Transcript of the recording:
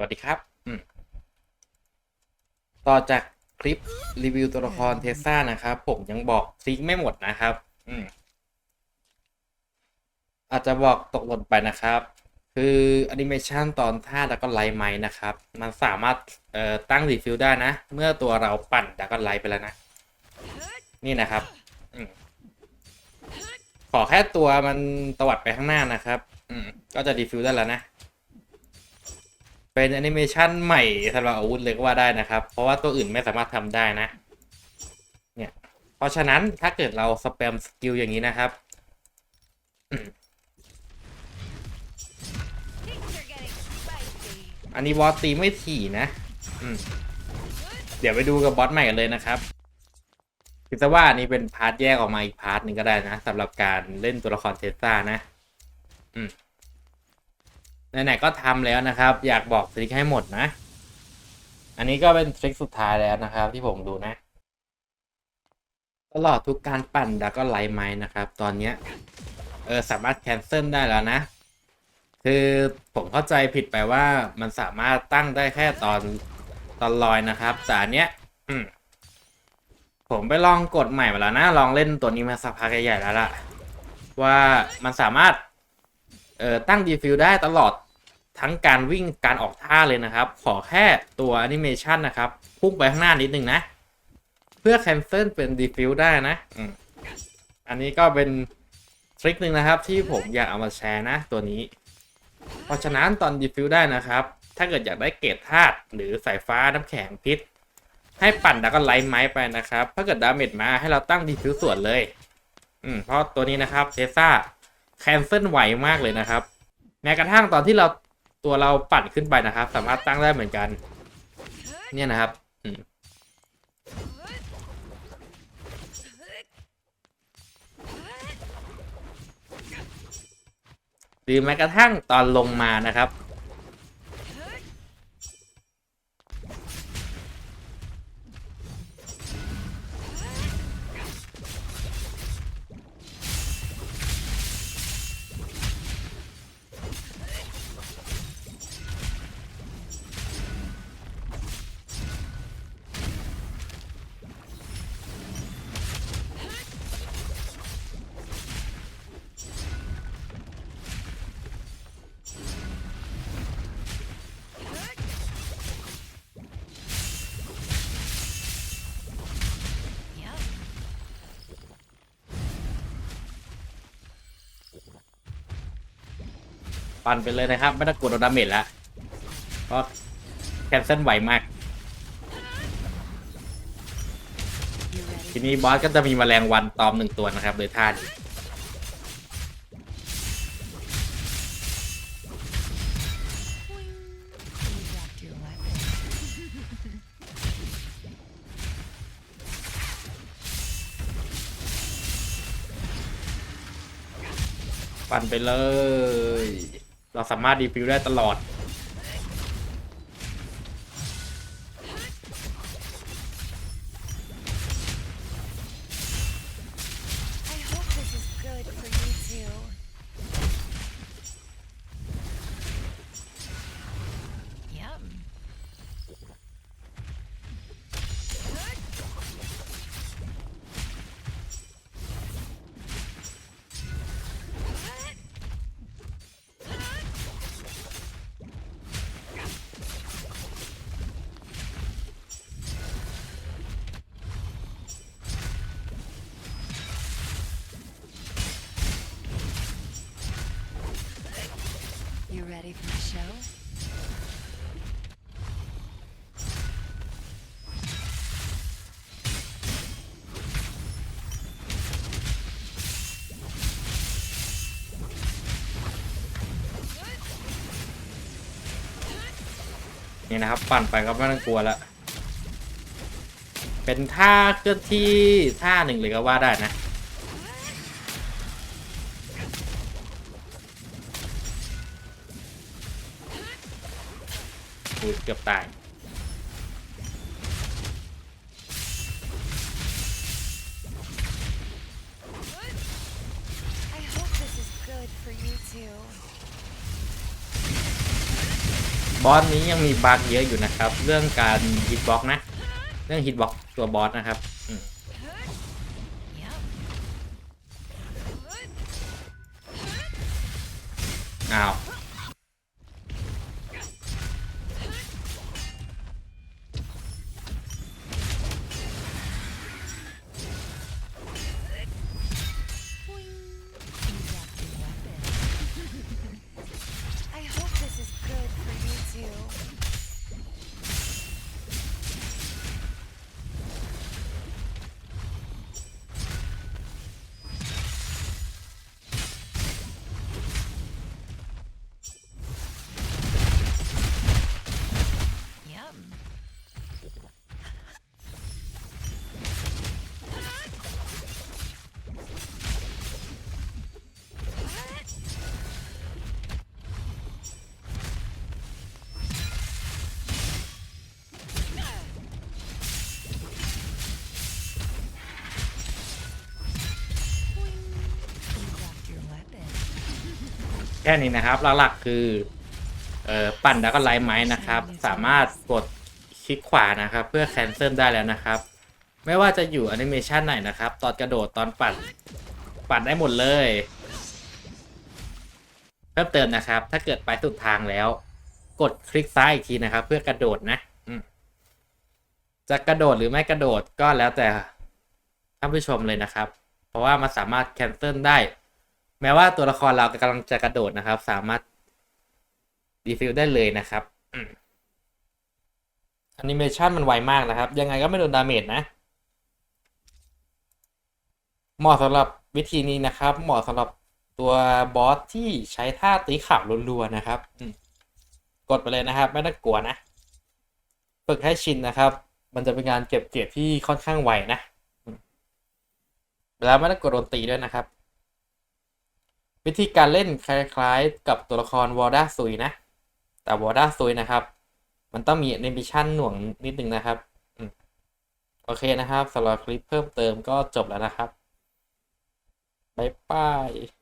วัสดีครับ ต่อจากคลิปรีวิวตัวละครเทสซานะครับ ผมยังบอกซิกไม่หมดนะครับ อืมอาจจะบอกตกหล่นไปนะครับ คือแอนิเมชันตอนท่าแล้วก็ไลท์ไม้นะครับ มันสามารถตั้งรีฟิลได้นะ เมื่อตัวเราปั่นแล้วก็ไลท์ไปแล้วนะ นี่นะครับอขอแค่ตัวมันตวัดไปข้างหน้านะครับ อืมก็จะดีฟิวได้แล้วนะ เป็นแอนิเมชันใหม่สำหรับอาวุธเลยก็ว่าได้นะครับ เพราะว่าตัวอื่นไม่สามารถทำได้นะ เนี่ย เพราะฉะนั้นถ้าเกิดเราสแปมสกิลอย่างนี้นะครับอันนี้บอสตีไม่ถี่นะ เดี๋ยวไปดูกับบอสใหม่กันเลยนะครับคิดซะว่าอันนี้เป็นพาร์ทแยกออกมาอีกพาร์ทหนึ่งก็ได้นะสำหรับการเล่นตัวละครเทสซานะ อืม ไหนๆก็ทำแล้วนะครับ อยากบอกทริคให้หมดนะ อันนี้ก็เป็นทริคสุดท้ายแล้วนะครับ ที่ผมดูนะ ตลอดทุกการปั่นแล้วก็ไลฟ์ไม้นะครับ ตอนเนี้ยเออสามารถแคนเซิลได้แล้วนะ คือผมเข้าใจผิดไปว่ามันสามารถตั้งได้แค่ตอนตอนลอยนะครับ แต่อันเนี้ยผมไปลองกดใหม่มาแล้วนะ ลองเล่นตัวนี้มาสักพักใหญ่ๆแล้วล่ะ ว่ามันสามารถ เอ่อตั้งดีฟิลได้ตลอดทั้งการวิ่งการออกท่าเลยนะครับ ขอแค่ตัวแอนิเมชันนะครับ พุ่งไปข้างหน้านิดนึงนะ เพื่อแคนเซิลเป็นดีฟิลได้นะอืมอันนี้ก็เป็นทริคหนึ่งนะครับ ที่ผมอยากเอามาแชร์นะตัวนี้ เพราะฉะนั้นตอนดีฟิลได้นะครับ ถ้าเกิดอยากได้เกรดธาตุหรือสายฟ้าน้ำแข็งพิษ ให้ปั่นแล้วก็ไลท์ไม้ไปนะครับ ถ้าเกิดดาเมจมาให้เราตั้งดีฟิวส่วนเลย อืมเพราะตัวนี้นะครับเทซ่า แคนเซิลไหวมากเลยนะครับ แม้กระทั่งตอนที่เราตัวเราปั่นขึ้นไปนะครับ สามารถตั้งได้เหมือนกัน เนี่ยนะครับหรือแม้กระทั่งตอนลงมานะครับ ปั่นไปเลยนะครับ ไม่ต้องกดโดนดาเมจแล้วเพราะแคนเซิลไหวมาก ทีนี้บอสก็จะมีแมลงวันตอมหนึ่งตัวนะครับโดยท่านปั่นไปเลย เราสามารถดีฟิวได้ตลอด ready for the show? นี่นะครับ ปั่นไปก็ไม่ต้องกลัวล้วเป็นท่าเคลื่อนที่ท่าหนึ่งเลยก็ว่าได้นะ อุ้ยเกือบตาย I hope this is good for you two. บอสนี้ยังมีบั๊กเยอะอยู่นะครับ เรื่องการฮิตบ็อกนะ เรื่องฮิตบ็อกตัวบอสนะครับอืม Yep. อ้าว ค่นี้นะครับ หลักๆคือเออปั่นแล้วก็ไลฟ์ไม้นะครับ สามารถกดคลิกขวานะครับ เพื่อแคนเซิลได้แล้วนะครับ ไม่ว่าจะอยู่แอนิเมชันไหนนะครับ ตอนกระโดดตอนปั่นปั่นได้หมดเลย เพิ่มเติมนะครับ ถ้าเกิดไปสุดทางแล้ว กดคลิกซ้ายอีกทีนะครับ เพื่อกระโดดนะจะกระโดดหรือไม่กระโดดก็แล้วแต่ท่านผู้ชมเลยนะครับ เพราะว่ามันสามารถแคนเซิลได้ แม้ว่าตัวละครเรากำลังจะกระโดดนะครับ สามารถดีฟิลได้เลยนะครับแอนิเมชันมันไวมากนะครับ ยังไงก็ไม่โดนดาเมจนะเหมาะสำหรับวิธีนี้นะครับ เหมาะสำหรับตัวบอสที่ใช้ท่าตีข่าวรัวๆนะครับกดไปเลยนะครับ ไม่ต้องกลัวนะ ฝึกให้ชินนะครับ มันจะเป็นการเก็บเกียรที่ค่อนข้างไวนะแล้วไม่ต้องกดโดนตีด้วยนะครับ วิธีการเล่นคล้ายๆ กับตัวละครวอร์ด้าซุยนะ แต่วอร์ด้าซุยนะครับ มันต้องมีแอนิเมชันหน่วงนิดนึงนะครับอโอเคนะครับสำหรับคลิปเพิ่มเติมก็จบแล้วนะครับบ๊ายบาย